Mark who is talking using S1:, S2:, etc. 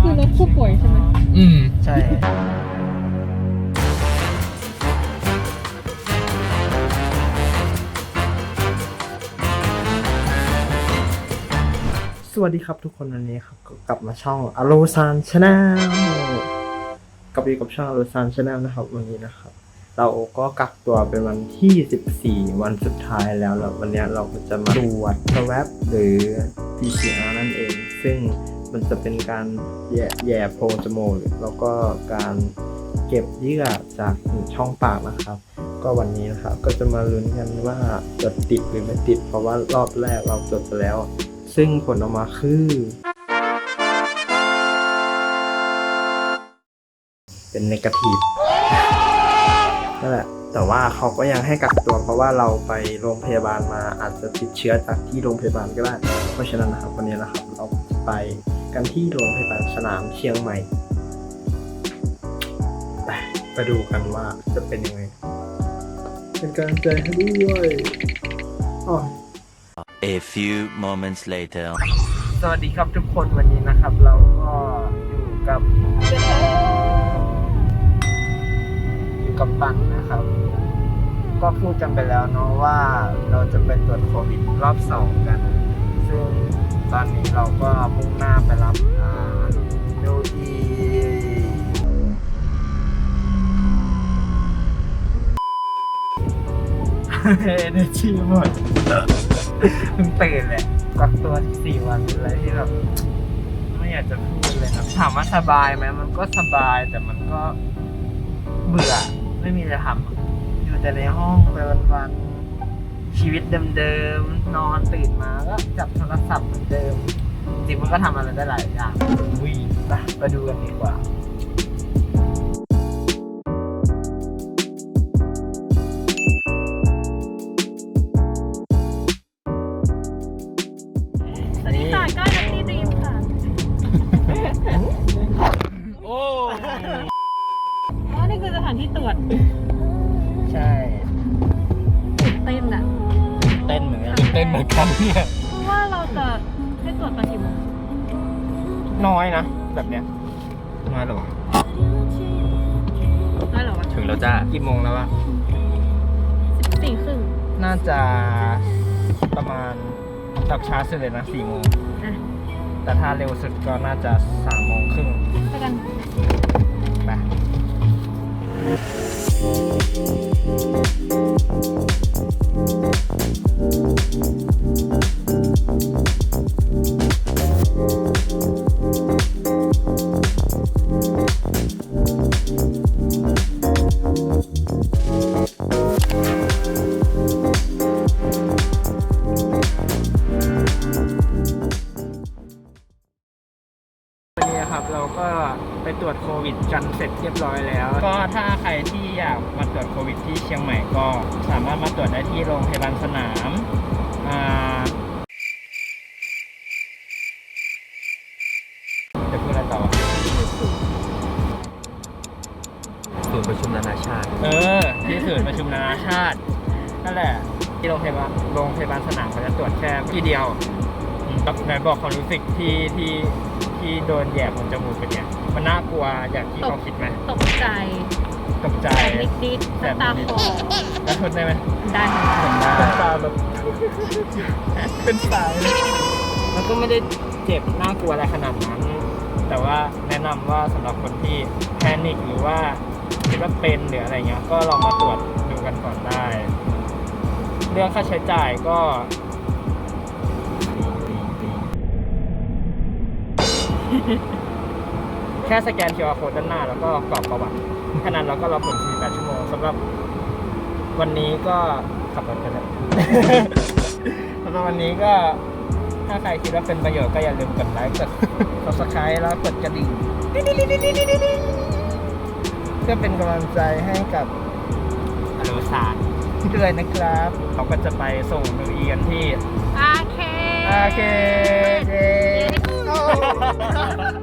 S1: คือรถผู้ป่วยใช่ไหม
S2: อืม
S3: ใช่สวัสดีครับทุกคนวันนี้ครับก็กลับมาช่องอโลซานชาแนลกลับอยู่กับช่องอโลซานชาแนลนะครับ วันนี้นะครับ เราก็กักตัวเป็นวันที่ 14 วันสุดท้ายแล้วแล้ววันนี้เราก็จะมาตรวจสวปหรือ PCR นั่นเอง ซึ่ง มันจะเป็นการแย่แย่โพรงจมูกแล้วก็การเก็บเยื่อจากช่องปากนะครับ ก็วันนี้นะครับก็จะมาลุ้นกันว่าจะติดหรือไม่ติด เพราะว่ารอบแรกเราตรวจไปแล้ว ซึ่งผลออกมาคือ เป็นนกาทีฟนั่นแหละแต่ว่าเขาก็ยังให้กักตัวเพราะว่าเราไปโรงพยาบาลมาอาจจะติดเชื้อจากที่โรงพยาบาลก็ได้ เพราะฉะนั้นนะครับวันนี้นะครับเรา ไปกันที่โรงพยาบาลสนามเชียงใหม่ไปไปดูกันว่าจะเป็นยังไง เป็นการใจให้ด้วยอ๋อ
S4: A few moments later.
S3: สวัสดีครับทุกคนวันนี้นะครับ เราก็อยู่กับอยู่กับปันนะครับ ก็พูดกันไปแล้วเนาะว่าเราจะไปตรวจโควิดรอบสองกัน ซึ่ง ตอนนี้เราก็มุ่งหน้าไปรับอ่าดูอีเอเนจีหมดเพิ่งตื่นแหละกักตัวสี่วันอะไรที่แบบไม่อยากจะพูดเลยครับถามว่าสบายไหมมันก็สบายแต่มันก็เบื่อไม่มีอะไรทำอะอยู่แต่ในห้องไปวันๆ ชีวิตเดิมๆ นอนตื่นมาก็จับโทรศัพท์เหมือนเดิม จริงๆมันก็ทำอะไรได้หลายอย่างวิ่งไปไปดูกันดีกว่า
S1: สวัสดีค่ะก้อยนัตตี้ดรีมค่ะ
S2: โอ้
S1: อ๋อ นี่คือสถานที่ตรวจ
S3: ใช่
S1: ตื่นเต้นอะ
S3: เต้นเหมือนกัน
S2: ตื่นเต้นเหมือนกันเนี่ย
S1: เพราะว่าเราจะให้ตรวจตอนกี่โมง
S3: น้อยนะแบบเนี้ยน้อยหรอวะ
S1: ได้เหรอวะ
S2: ถึงแล้วจ้า
S3: กี่โมงแล้วอะ
S1: สิบสี่ครึ่ง
S3: น่าจะประมาณจับช้าสุดเลยนะสี่โมง
S1: อะ
S3: แต่ถ้าเร็วสุดก็น่าจะสามโมงครึ่ง
S1: ไปกัน
S3: ก็ไปตรวจโควิดกันเสร็จเรียบร้อยแล้ว ก็ถ้าใครที่อยากมาตรวจโควิดที่เชียงใหม่ก็สามารถมาตรวจได้ที่โรงพยาบาลสนามอ่าจะพูดอะไรต่อวะ
S2: ศูนย์ประชุมนานาชาติ
S3: เออ ที่ศูนย์ประชุมนานาชาตินั่นแหละ ที่โรงพยาบาลโรงพยาบาลสนามเขาจะตรวจแค่ที่เดียวอืมไหนบอกความรู้สึกที่ที่ ที่โดนแย่บนจมูกเป็นไงมันน่ากลัวอย่างที่เขาคิดไหม
S1: ตกใจ
S3: ตกใจ
S1: แอบนิดๆน้ำตาคลอ
S3: แล้วทนได้ไหม
S1: ได้
S3: ทนได้เป็นตาแบบเป็นสายมันก็ไม่ได้เจ็บน่ากลัวอะไรขนาดนั้น แต่ว่าแนะนำว่าสำหรับคนที่แพนิคหรือว่าคิดว่าเป็นหรืออะไรเงี้ยก็ลองมาตรวจดูกันก่อนได้ เรื่องค่าใช้จ่ายก็ แค่สแกน QR code ด้านหน้า แล้วก็กรอกประวัติแค่นั้นเราก็รอผล48ชั่วโมงสำหรับวันนี้ก็ขับรถกันแล้วสำหรับวันนี้ก็ถ้าใครคิดว่าเป็นประโยชน์ก็อย่าลืมกดไลค์กด subscribe แล้วกดกระดิ่งเพื่อเป็นกำลังใจให้กับอนุสารด้วยนะครับ เขาก็จะไปส่งดูอีกันที่
S1: โอเค
S3: โอเคเย้ Oh.